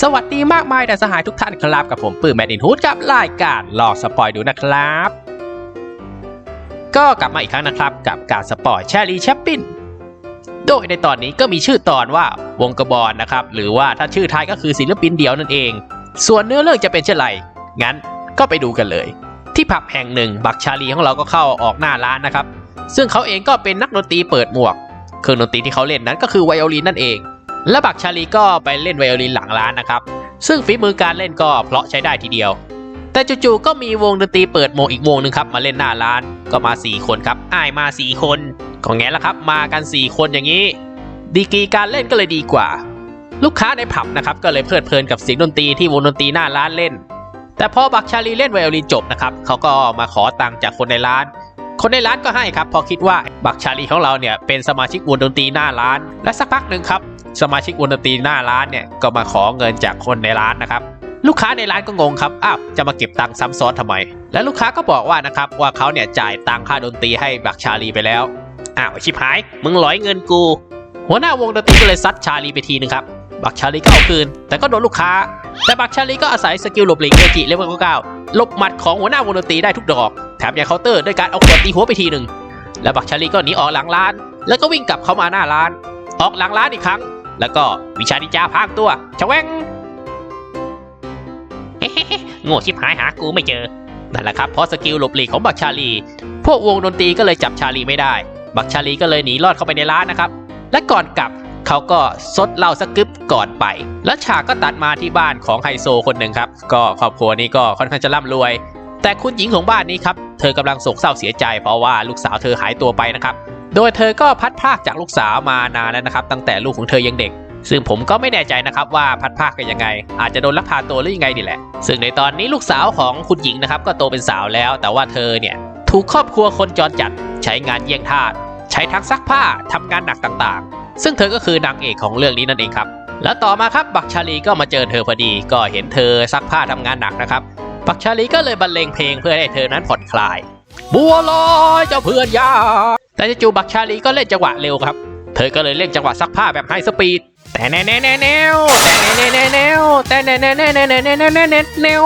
สวัสดีมากมายแต่สหายทุกท่านครับกับผมปื้มแมดดินฮูดกับรายการลองสปอยดูนะครับ ก็กลับมาอีกครั้งนะครับกับการสปอยแชรีแชปปินโดยในตอนนี้ก็มีชื่อตอนว่าวงกระบอลนะครับ หรือว่าถ้าชื่อไทยก็คือศิลปินเดียวนั่นเอง ส่วนเนื้อเรื่องจะเป็นเช่นไร งั้นก็ไปดูกันเลย ที่ผับแห่งหนึ่งบักชาลีของเราก็เข้าออกหน้าร้านนะครับ ซึ่งเขาเองก็เป็นนักดนตรีเปิดหมวก เครื่องดนตรีที่เขาเล่นนั้นก็คือไวโอลินนั่นเอง และบักชาลีก็ไปเล่นไวโอลินหลังร้านนะครับ ซึ่งฝีมือการเล่นก็เพราะใช้ได้ทีเดียว แต่จู่ๆก็มีวงดนตรีเปิดโมงอีกวงหนึ่งครับมาเล่นหน้าร้านก็มา 4 คนครับอ้ายมา 4 คนก็แงนละครับ มากัน 4 คนอย่างนี้ ดีกีการเล่นก็เลยดีกว่า ลูกค้าในผับนะครับก็เลยเพลิดเพลินกับเสียงดนตรีที่วงดนตรีหน้าร้านเล่น แต่พอบักชาลีเล่นไวโอลินจบนะครับเขาก็มาขอตังค์จากคนในร้านคนในร้านก็ให้ครับ พอคิดว่าบักชาลีของเราเนี่ยเป็นสมาชิกวงดนตรีหน้าร้าน และสักพักหนึ่งครับ สมาชิกวงดนตรีหน้าร้านเนี่ยก็มาขอเงินจากคนในร้านนะครับ ลูกค้าในร้านก็งงครับอ้าวจะมาเก็บตังค์ซ้ำซ้อนทำไม และลูกค้าก็บอกว่านะครับว่าเขาเนี่ยจ่ายตังค่าดนตรีให้บักชาลีไปแล้วอ้าวชิบหายมึงหลอยเงินกู หัวหน้าวงดนตรีก็เลยซัดชาลีไปทีนึงครับบักชาลีก็เอาคืน แต่ก็โดนลูกค้า แต่บักชาลีก็อาศัยสกิลหลบหลีกเมจิเลเวลเก้าหลบหมัดของหัวหน้าวงดนตรีได้ทุกดอกแถมยังเคาน์เตอร์ด้วยการเอาขวดตีหัวไปทีหนึ่งแล้วบักชาลีก็หนีออกหลังร้าน แล้วก็วิ่งกลับเข้ามาหน้าร้าน ออกหลังร้านอีกครั้ง แล้วก็วิชานินจาพางตัวชะแวงโง่ชิบหายหากูไม่เจอ นั่นแหละครับเพราะสกิลหลบหลีกของบักชาลี พวกวงดนตรีก็เลยจับชาลีไม่ได้ บักชาลีก็เลยหนีรอดเข้าไปในร้านนะครับ และก่อนกลับเขาก็ซดเหล้าสักกึบก่อนไป และฉากก็ตัดมาที่บ้านของไฮโซคนหนึ่งครับ ก็ครอบครัวนี้ก็ค่อนข้างจะร่ำรวย แต่คุณหญิงของบ้านนี้ครับ เธอกำลังโศกเศร้าเสียใจเพราะว่าลูกสาวเธอหายตัวไปนะครับ โดยเธอก็พัดพรากจากลูกสาวมานานแล้วนะครับ ตั้งแต่ลูกของเธอยังเด็ก ซึ่งผมก็ไม่แน่ใจนะครับว่าพัดภาคกันยังไง อาจจะโดนลักพาตัวหรือยังไงนี่แหละ ซึ่งในตอนนี้ลูกสาวของคุณหญิงนะครับก็โตเป็นสาวแล้ว แต่ว่าเธอเนี่ยถูกครอบครัวคนจรจัดใช้งานเยี่ยงทาสใช้ทั้งซักผ้าทำงานหนักต่างๆ ซึ่งเธอก็คือนางเอกของเรื่องนี้นั่นเองครับแล้วต่อมาครับบักชาลีก็มาเจอเธอพอดี ก็เห็นเธอซักผ้าทำงานหนักนะครับบักชาลีก็เลยบรรเลงเพลงเพื่อให้เธอนั้นผ่อนคลาย บัวลอยเจ้าเพื่อนยา แต่จู่บักชาลีก็เล่นจังหวะเร็วครับ เธอก็เลยเล่นจังหวะซักผ้าแบบไฮสปีด แต่แน่แน่แน่แนวแต่แน่แน่แน่แนวแต่แน่แน่แน่แน่แน่แน่แน่แน่แน่แนว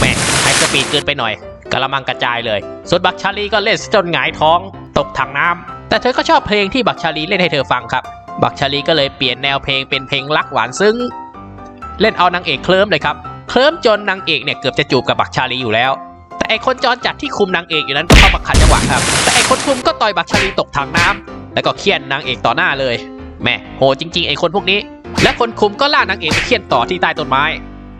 แม่ไฮสปีดเกินไปหน่อยกระมังกระจายเลย ส่วนบักชาลีก็เล่นจนหงายท้องตกถังน้ำแต่เธอก็ชอบเพลงที่บักชาลีเล่นให้เธอฟังครับ บักชาลีก็เลยเปลี่ยนแนวเพลงเป็นเพลงรักหวานซึ้ง เล่นเอานางเอกเคลิ้มเลยครับ เคลิ้มจนนางเอกเนี่ยเกือบจะจูบกับบักชาลีอยู่แล้ว แต่ไอคนจรจัดที่คุมนางเอกอยู่นั้นก็เข้ามาขัดจังหวะครับ คนคุมก็ต่อยบักชาลีตกถังน้ำแล้วก็เคี่ยนนางเอกต่อหน้าเลย แม่โหจริง ๆไอคนพวกนี้ และคนคุมก็ล่านางเอกไปเคี่ยนต่อที่ใต้ต้นไม้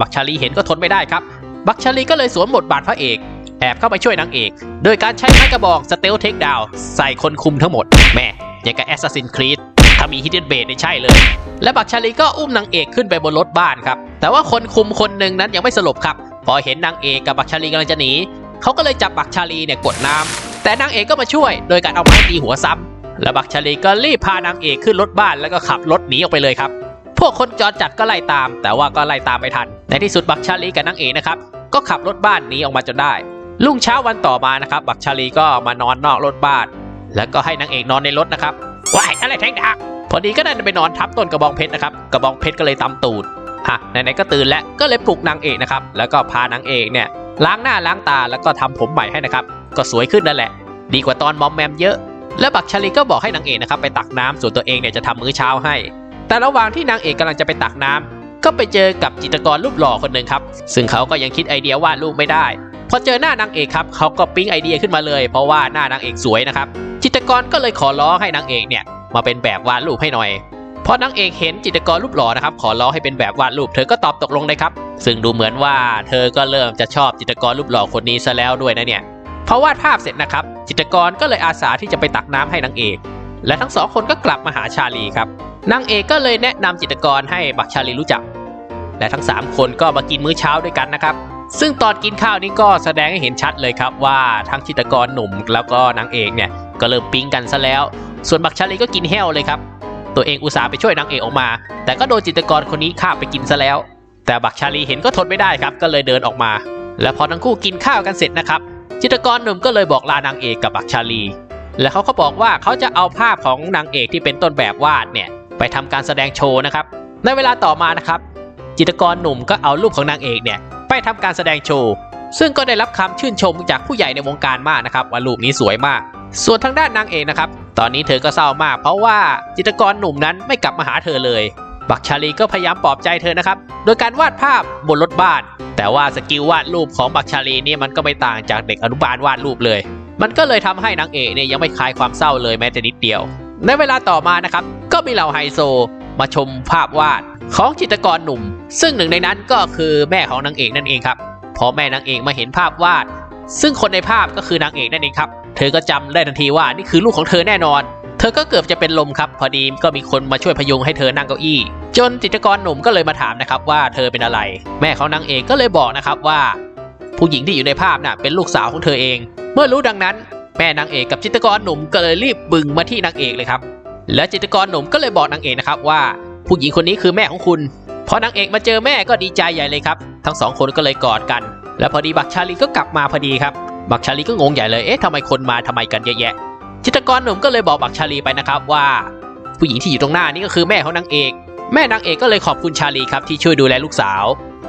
บักชาลีเห็นก็ทนไม่ได้ครับ บักชาลีก็เลยสวมบทบาทพระเอกแอบเข้าไปช่วยนางเอก โดยการใช้ไม้กระบอกสเตลเทคดาวใส่คนคุมทั้งหมด แม่อย่างกับแอสซัสซินครีดถ้ามีฮิดเดนเบดนี่ใช่เลย และบักชาลีก็อุ้มนางเอกขึ้นไปบนรถบ้านครับ แต่ว่าคนคุมคนหนึ่งนั้นยังไม่สลบครับ พอเห็นนางเอกกับบักชาลีกำลังจะหนี เขาก็เลยจับบักชาลีเนี่ยกดน้ำ แต่นางเอกก็มาช่วย โดยการเอาไม้ตีหัวซ้ำและบักชาลีก็รีบพานางเอกขึ้นรถบ้านแล้วก็ขับรถหนีออกไปเลยครับ พวกคนจรจัดก็ไล่ตาม แต่ว่าก็ไล่ตามไม่ทัน ในที่สุดบักชาลีกับนางเอกนะครับก็ขับรถบ้านหนีออกมาจนได้รุ่งเช้าวันต่อมานะครับ บักชาลีก็มานอนนอกรถบ้าน แล้วก็ให้นางเอกนอนในรถนะครับว้ายอะไรแทงดักพอดีก็ได้ไปนอนทับต้นกระบองเพชรนะครับ กระบองเพชรก็เลยตำตูดอะไหนๆก็ตื่นแล้วก็เลยปลุกนางเอกนะครับ แล้วก็พานางเอกเนี่ยล้างหน้าล้างตาแล้วก็ทำผมใหม่ให้นะครับ ก็สวยขึ้นนั่นแหละ ดีกว่าตอนมอมแมมเยอะ แล้วบักชาลีก็บอกให้นางเอกนะครับไปตักน้ำส่วนตัวเองเนี่ยจะทำมื้อเช้าให้ แต่ระหว่างที่นางเอกกำลังจะไปตักน้ำก็ไปเจอกับจิตรกรรูปหล่อคนหนึ่งครับ ซึ่งเขาก็ยังคิดไอเดียวาดรูปไม่ได้ พอเจอหน้านางเอกครับเขาก็ปิ๊งไอเดียขึ้นมาเลย เพราะว่าหน้านางเอกสวยนะครับ จิตรกรก็เลยขอร้องให้นางเอกเนี่ยมาเป็นแบบวาดรูปให้หน่อยพอนางเอกเห็นจิตรกรรูปหล่อนะครับ ขอร้องให้เป็นแบบวาดรูปเธอก็ตอบตกลงเลยครับ ซึ่งดูเหมือนว่าเธอก็เริ่มจะชอบจิตรกรรูปหล่อคนนี้ซะแล้วด้วยนะเนี่ย พอวาดภาพเสร็จนะครับ จิตรกรก็เลยอาสาที่จะไปตักน้ำให้นางเอก และทั้งสองคนก็กลับมาหาชาลีครับนางเอกก็เลยแนะนำจิตรกรให้บักชาลีรู้จัก และทั้งสามคนก็มากินมื้อเช้าด้วยกันนะครับ ซึ่งตอนกินข้าวนี้ก็แสดงให้เห็นชัดเลยครับว่าทั้งจิตรกรหนุ่มแล้วก็นางเอกเนี่ยก็เริ่มปิ๊งกันซะแล้ว ส่วนบักชาลีก็กินแห้วเลยครับตัวเองอุตส่าห์ไปช่วยนางเอกออกมา แต่ก็โดนจิตรกรคนนี้ฆ่าไปกินซะแล้ว แต่บักชาลีเห็นก็ทนไม่ได้ครับก็เลยเดินออกมา และพอทั้งคู่กินข้าวกันเสร็จนะครับ จิตรกรหนุ่มก็เลยบอกลานางเอกกับบักชาลี และเขาก็บอกว่าเขาจะเอาภาพของนางเอกที่เป็นต้นแบบวาดเนี่ยไปทำการแสดงโชว์นะครับ ในเวลาต่อมานะครับ จิตรกรหนุ่มก็เอารูปของนางเอกเนี่ยไปทำการแสดงโชว์ ซึ่งก็ได้รับคำชื่นชมจากผู้ใหญ่ในวงการมากนะครับว่ารูปนี้สวยมาก ส่วนทางด้านนางเอกนะครับ ตอนนี้เธอก็เศร้ามาก เพราะว่าจิตรกรหนุ่มนั้นไม่กลับมาหาเธอเลย บักชาลีก็พยายามปลอบใจเธอนะครับ โดยการวาดภาพบนรถบ้าน แต่ว่าสกิลวาดรูปของบักชาลีนี่มันก็ไม่ต่างจากเด็กอนุบาลวาดรูปเลย มันก็เลยทำให้นางเอกเนี่ยยังไม่คลายความเศร้าเลยแม้แต่นิดเดียว ในเวลาต่อมานะครับ ก็มีเหล่าไฮโซ มาชมภาพวาดของจิตรกรหนุ่ม ซึ่งหนึ่งในนั้นก็คือแม่ของนางเอกนั่นเองครับพอแม่นางเอกมาเห็นภาพวาด ซึ่งคนในภาพก็คือนางเอกนั่นเองครับ เธอก็จำได้ทันทีว่านี่คือลูกของเธอแน่นอน เธอก็เกือบจะเป็นลมครับ พอดีก็มีคนมาช่วยพยุงให้เธอนั่งเก้าอี้ จนจิตรกรหนุ่มก็เลยมาถามนะครับว่าเธอเป็นอะไร แม่เของนางเอกก็เลยบอกนะครับว่า ผู้หญิงที่อยู่ในภาพน่ะเป็นลูกสาวของเธอเอง เมื่อรู้ดังนั้น แม่นางเอกกับจิตรกรหนุ่มก็เลยรีบบึงมาที่นางเอกเลยครับและจิตรกรหนุ่มก็เลยบอกนางเอกนะครับว่า ผู้หญิงคนนี้คือแม่ของคุณพอนางเอกมาเจอแม่ก็ดีใจใหญ่เลยครับ ทั้งสองคนก็เลยกอดกัน และพอดีบักชาลีก็กลับมาพอดีครับบักชาลีก็งงใหญ่เลยเอ๊ะทำไมคนมาทำไมกันเยอะแยะ จิตรกรหนุ่มก็เลยบอกบักชาลีไปนะครับว่า ผู้หญิงที่อยู่ตรงหน้านี่ก็คือแม่ของนางเอก แม่นางเอกก็เลยขอบคุณชาลีครับที่ช่วยดูแลลูกสาว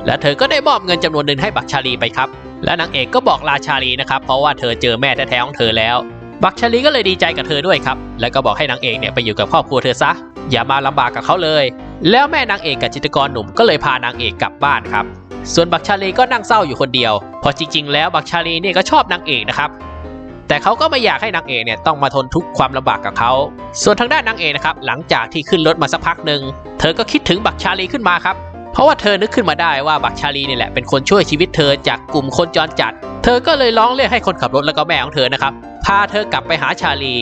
และเธอก็ได้มอบเงินจำนวนหนึ่งให้บักชาลีไปครับ และนางเอกก็บอกลาชาลีนะครับเพราะว่าเธอเจอแม่แท้ๆของเธอแล้ว บักชาลีก็เลยดีใจกับเธอด้วยครับ แล้วก็บอกให้นางเอกเนี่ยไปอยู่กับครอบครัวเธอซะ อย่ามาลำบากกับเขาเลย แล้วแม่นางเอกกับจิตกรหนุ่มก็เลยพานางเอกกลับบ้านครับส่วนบักชาลีก็นั่งเศร้าอยู่คนเดียวเพอจริงๆ แล้วบักชาลีเนี่ยก็ชอบนางเอกนะครับ แต่เขาก็ไม่อยากให้นางเอกเนี่ยต้องมาทนทุกข์ความลำบากกับเขา ส่วนทางด้านนางเอกนะครับหลังจากที่ขึ้นรถมาสักพักหนึ่งเธอก็คิดถึงบักชาลีขึ้นมาครับเพราะว่าเธอนึกขึ้นมาได้ว่าบักชาลีนี่แหละเป็นคนช่วยชีวิตเธอจากกลุ่มคนจรจัด เธอก็เลยร้องเรียกให้คนขับรถแล้วก็แม่ของเธอนะครับพาเธอกลับไปหาชาลี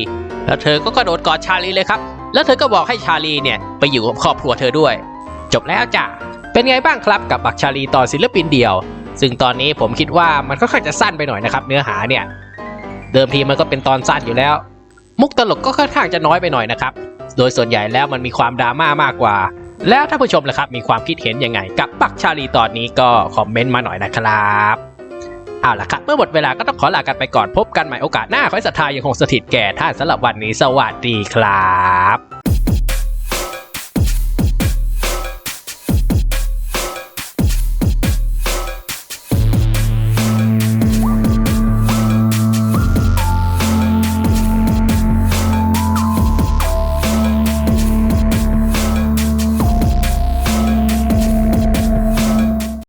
แล้วเธอก็กระโดดกอดชาลีเลยครับ แล้วเธอก็บอกให้ชาลีเนี่ยไปอยู่กับครอบครัวเธอด้วย จบแล้วจ้ะเป็นไงบ้างครับกับบักชาลีตอนศิลปินเดี่ยว ซึ่งตอนนี้ผมคิดว่ามันค่อนข้างจะสั้นไปหน่อยนะครับเนื้อหาเนี่ย เดิมทีมันก็เป็นตอนสั้นอยู่แล้ว มุกตลกก็ค่อนข้างจะน้อยไปหน่อยนะครับ โดยส่วนใหญ่แล้วมันมีความดราม่ามากกว่า แล้วถ้าผู้ชมล่ะครับมีความคิดเห็นยังไง กับปักชาลีตอนนี้ก็คอมเมนต์มาหน่อยนะครับเอาล่ะครับเมื่อหมดเวลาก็ต้องขอลากันไปก่อนพบกันใหม่โอกาสหน้าขอให้ศรัทธายังคงสถิตแก่ท่านสำหรับวันนี้สวัสดีครับ